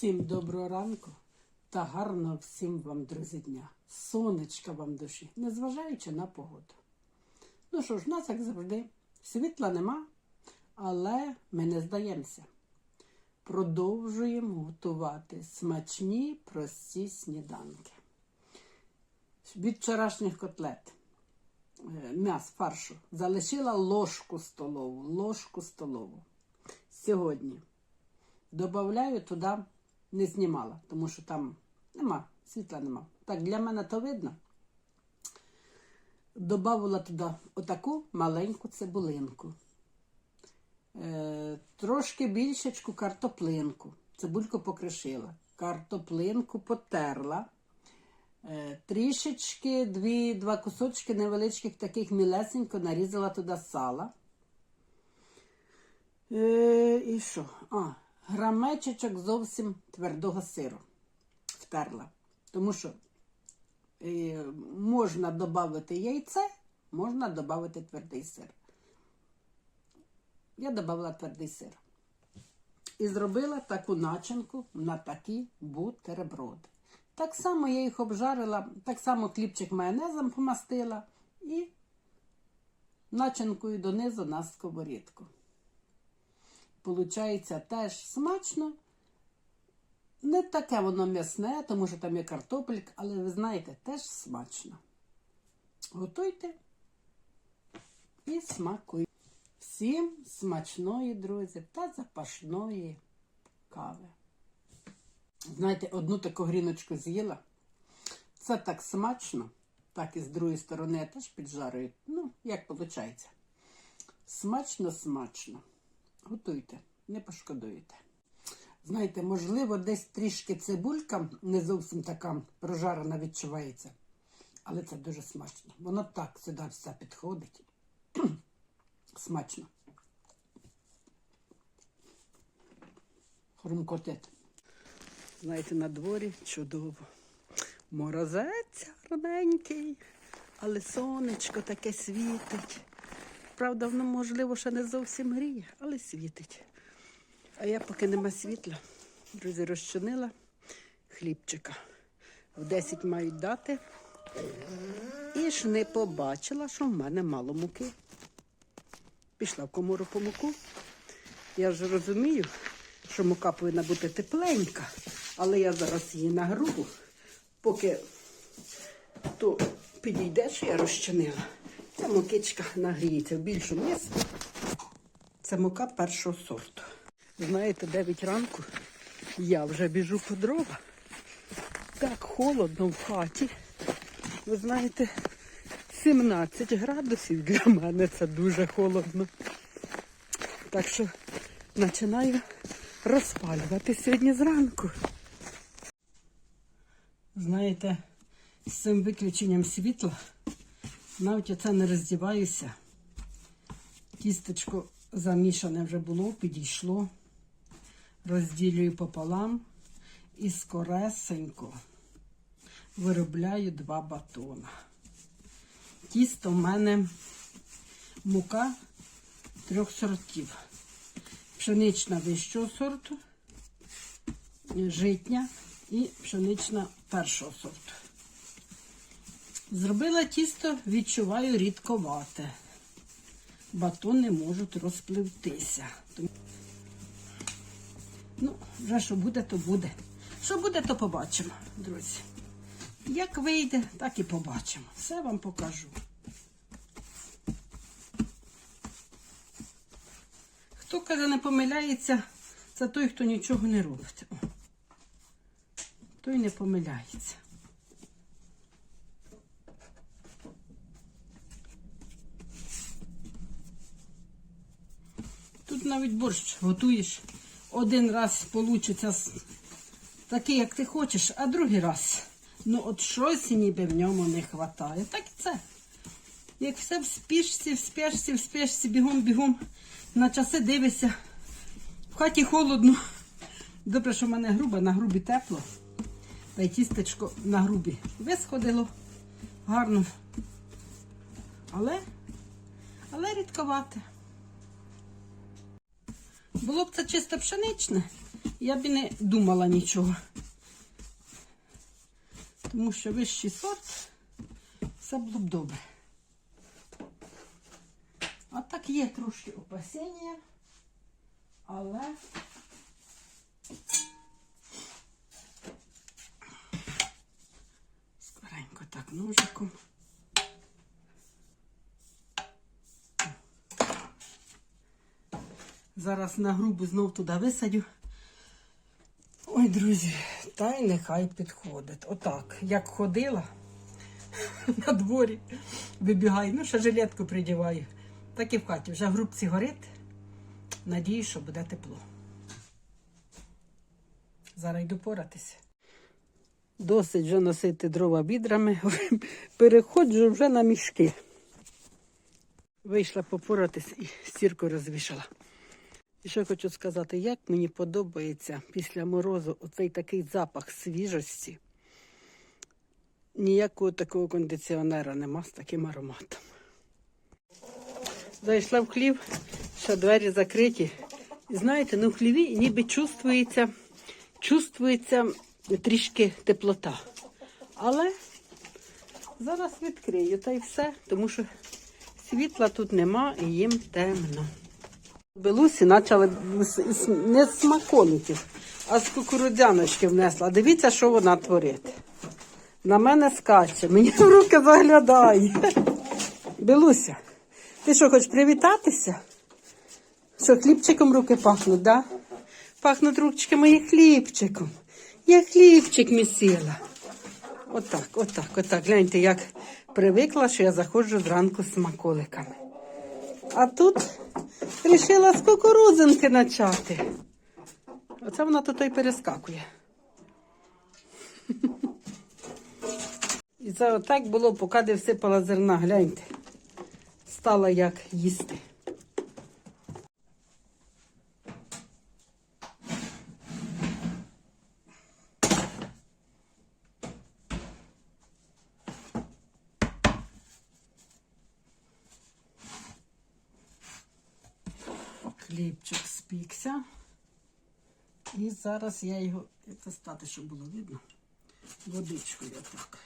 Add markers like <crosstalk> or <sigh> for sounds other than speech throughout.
Всім доброго ранку та гарного всім вам, друзі, дня. Сонечка вам душі, незважаючи на погоду. Ну що ж, в нас, як завжди, світла нема, але ми не здаємося. Продовжуємо готувати смачні, прості сніданки. Від вчорашніх котлет е, м'яс фаршу залишила ложку столову, ложку столову. Сьогодні Добавляю туди, не знімала, тому що там нема, світла нема. Так, для мене то видно. Добавила туди отаку маленьку цибулинку. Е, трошки більшечку картоплинку. Цибульку покришила. Картоплинку потерла. Е, трішечки, дві, два кусочки невеличких таких мілесенько нарізала туди сала. Е, і що? А, грамечечок зовсім твердого сиру втерла. Тому що е, можна додати яйце, можна додати твердий сир. Я додала твердий сир. І зробила таку начинку на такі бутерброди. Так само я їх обжарила, так само хлібчик майонезом помастила і начинкою донизу на сковорідку. Получається теж смачно. Не таке воно м'ясне, тому що там є картопелька, але ви знаєте, теж смачно. Готуйте і смакуйте. Всім смачної, друзі, та запашної кави. Знаєте, одну таку гріночку з'їла. Це так смачно, так і з другої сторони я теж піджарую. Ну, як виходить. Смачно, смачно. Готуйте, не пошкодуєте. Знаєте, можливо, десь трішки цибулька не зовсім така прожарена відчувається. Але це дуже смачно. Воно так сюди все підходить. <clears throat> Смачно. Хрумкотит. Знаєте, на дворі чудово. Морозець гарненький, але сонечко таке світить. Правда, воно, можливо, ще не зовсім гріє, але світить. А я, поки нема світла, друзі, розчинила хлібчика. В 10 мають дати. І ж не побачила, що в мене мало муки. Пішла в комору по муку. Я ж розумію, що мука повинна бути тепленька, але я зараз її нагрубу, поки то підійде, що я розчинила. Мукичка нагріється в більшу миску. Це мука першого сорту. Знаєте, 9 ранку я вже біжу по дрова. Так холодно в хаті. Ви знаєте, 17 градусів для мене це дуже холодно. Так що починаю розпалювати сьогодні зранку. Знаєте, з цим виключенням світла навіть оце не роздіваюся. Тістечко замішане вже було, підійшло. Розділюю пополам і скоресенько виробляю два батона. Тісто в мене мука трьох сортів. Пшенична вищого сорту, житня і пшенична першого сорту. Зробила тісто, відчуваю рідковате. Батони можуть розпливтися. Ну, вже що буде, то буде. Що буде, то побачимо, друзі. Як вийде, так і побачимо. Все вам покажу. Хто каже, не помиляється, це той, хто нічого не робить. Той не помиляється. Тут навіть борщ готуєш. Один раз вийде такий, як ти хочеш, а другий раз. Ну, от щось ніби в ньому не вистачає. Так і це. Як все в спішці, в спешці, в спешці, бігом, бігом. На часи дивишся. В хаті холодно. Добре, що в мене груба, на грубі тепло. Та й тістечко на грубі висходило гарно. Але, але рідковате. Було б це чисто пшеничне, я б не думала нічого. Тому що вищий сорт все було б добре. А так є трошки опасіння, але скоренько так ножиком. Зараз на грубу знов туди висадю. Ой, друзі, та й нехай підходить. Отак, як ходила <laughs> на дворі, вибігаю, ну ще жилетку придіваю. Так і в хаті. Вже грубці горить. Надію, що буде тепло. Зараз йду поратися. Досить вже носити дрова бідрами. <laughs> Переходжу вже на мішки. Вийшла попоратись і стірку розвішала. І що хочу сказати, як мені подобається після морозу оцей такий запах свіжості. Ніякого такого кондиціонера нема з таким ароматом. Зайшла в хлів, ще двері закриті. І знаєте, ну в хліві ніби чувствується, чувствується трішки теплота. Але зараз відкрию та й все, тому що світла тут нема і їм темно. Белусі почали не з смаколиків, а з кукурудзяночки внесла. Дивіться, що вона творить. На мене скаче, мені в руки заглядає. Белуся, ти що, хочеш привітатися? Що, хлібчиком руки пахнуть, да? Пахнуть ручки мої хлібчиком. Я хлібчик місила. Отак, отак, отак. Гляньте, як привикла, що я заходжу зранку з смаколиками. А тут вирішила з кукурудзинки начати. Оце вона тут і перескакує. І це отак було, поки де всипала зерна. Гляньте. Стала як їсти. Хлібчик спікся. І зараз я його, це стати, щоб було видно, водичкою так.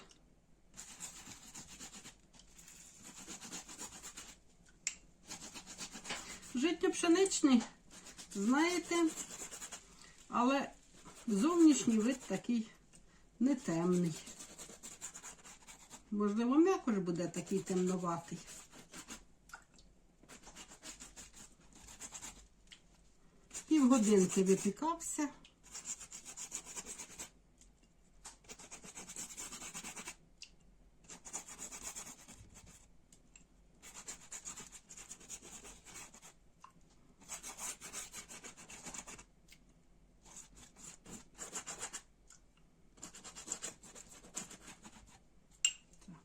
Життя пшеничний, знаєте, але зовнішній вид такий не темний. Можливо, м'якош буде такий темноватий. Півгодинки випікався.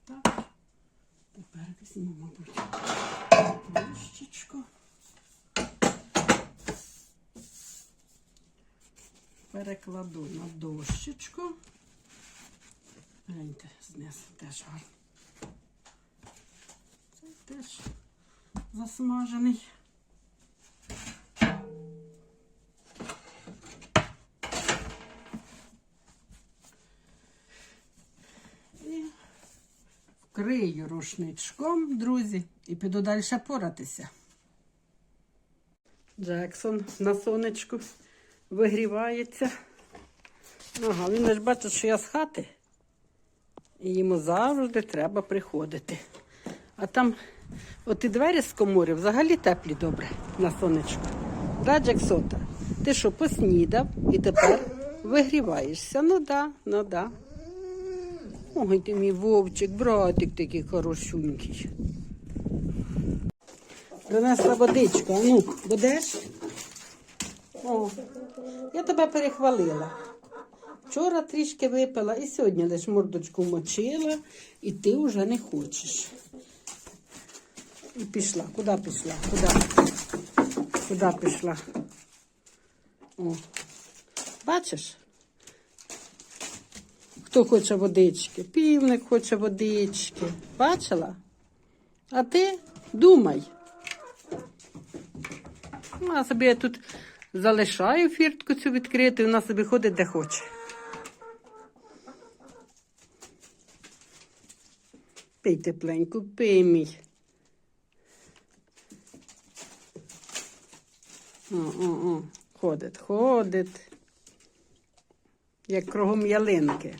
Так, так. Тепер візьму, мабуть, дощечку. Перекладу на дощечку. Гляньте, знизу теж гарно. Це теж засмажений. І вкрию рушничком, друзі, і піду далі поратися. Джексон на сонечку вигрівається. Ага, він ж бачить, що я з хати. І йому завжди треба приходити. А там от і двері з комори взагалі теплі добре на сонечку. Да, Джексота? Ти що, поснідав і тепер вигріваєшся? Ну да, ну да. Ой, ти мій вовчик, братик такий хорошунький. Принесла водичку. А ну, будеш? О, я тебе перехвалила. Вчора трішки випила і сьогодні лише мордочку мочила, і ти вже не хочеш. І пішла. Куди пішла? Куди? Куди пішла? О. Бачиш? Хто хоче водички? Півник хоче водички. Бачила? А ти думай. Ну, а собі я тут залишаю фіртку цю відкриту, і вона собі ходить де хоче. Пий тепленьку, пий мій. О, о, о. Ходить, ходить. Як кругом ялинки.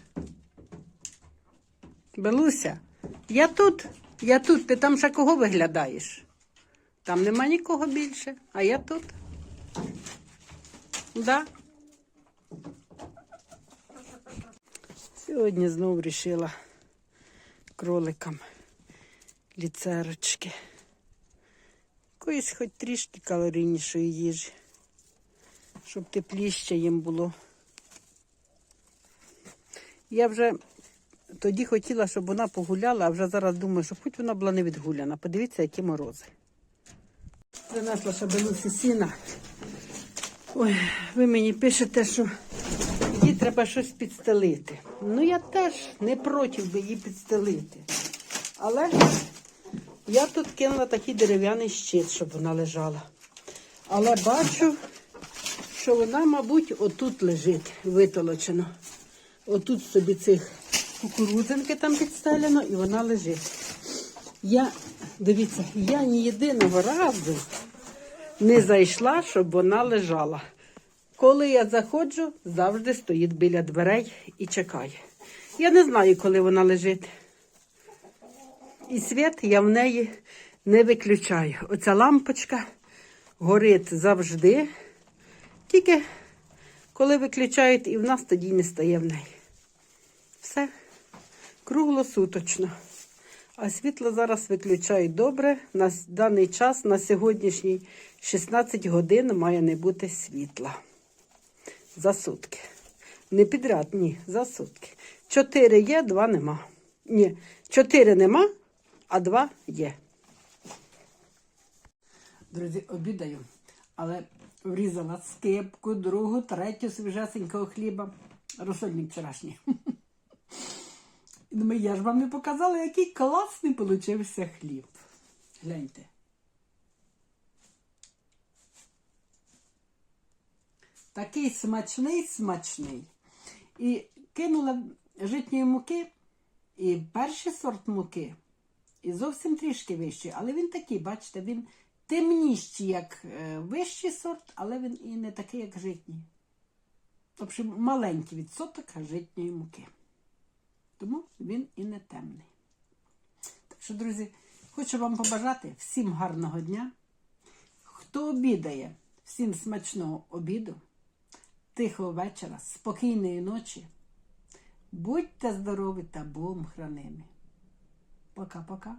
Белуся, я тут, я тут, ти там ще кого виглядаєш? Там нема нікого більше, а я тут. Да? Сьогодні знову вирішила кроликам ліцерочки. Якоїсь хоч трішки калорійнішої їжі, щоб тепліще їм було. Я вже тоді хотіла, щоб вона погуляла, а вже зараз думаю, щоб хоч вона була не відгуляна. Подивіться, які морози. Принесла шабелусі сіна. Ой, ви мені пишете, що їй треба щось підстелити. Ну, я теж не проти би її підстелити. Але я тут кинула такий дерев'яний щит, щоб вона лежала. Але бачу, що вона, мабуть, отут лежить витолочено. Отут собі цих кукурудзинки там підстелено і вона лежить. Я, дивіться, я ні єдиного разу не зайшла, щоб вона лежала. Коли я заходжу, завжди стоїть біля дверей і чекає. Я не знаю, коли вона лежить. І світ я в неї не виключаю. Оця лампочка горить завжди. Тільки коли виключають, і в нас тоді не стає в неї. Все круглосуточно. А світло зараз виключають добре. На даний час, на сьогоднішній 16 годин має не бути світла. За сутки. Не підряд, ні, за сутки. Чотири є, два нема. Ні, чотири нема, а два є. Друзі, обідаю, але врізала скипку, другу, третю свіжесенького хліба. Розсольник вчорашній. <laughs> І Думаю, я ж вам не показала, який класний получився хліб. Гляньте. Такий смачний, смачний. І кинула житньої муки, і перший сорт муки, і зовсім трішки вищий. Але він такий, бачите, він темніший, як е, вищий сорт, але він і не такий, як житній. Общем, маленький відсоток житньої муки. Тому він і не темний. Так що, друзі, хочу вам побажати всім гарного дня. Хто обідає, всім смачного обіду, тихого вечора, спокійної ночі. Будьте здорові та Богом хранимі. Пока-пока.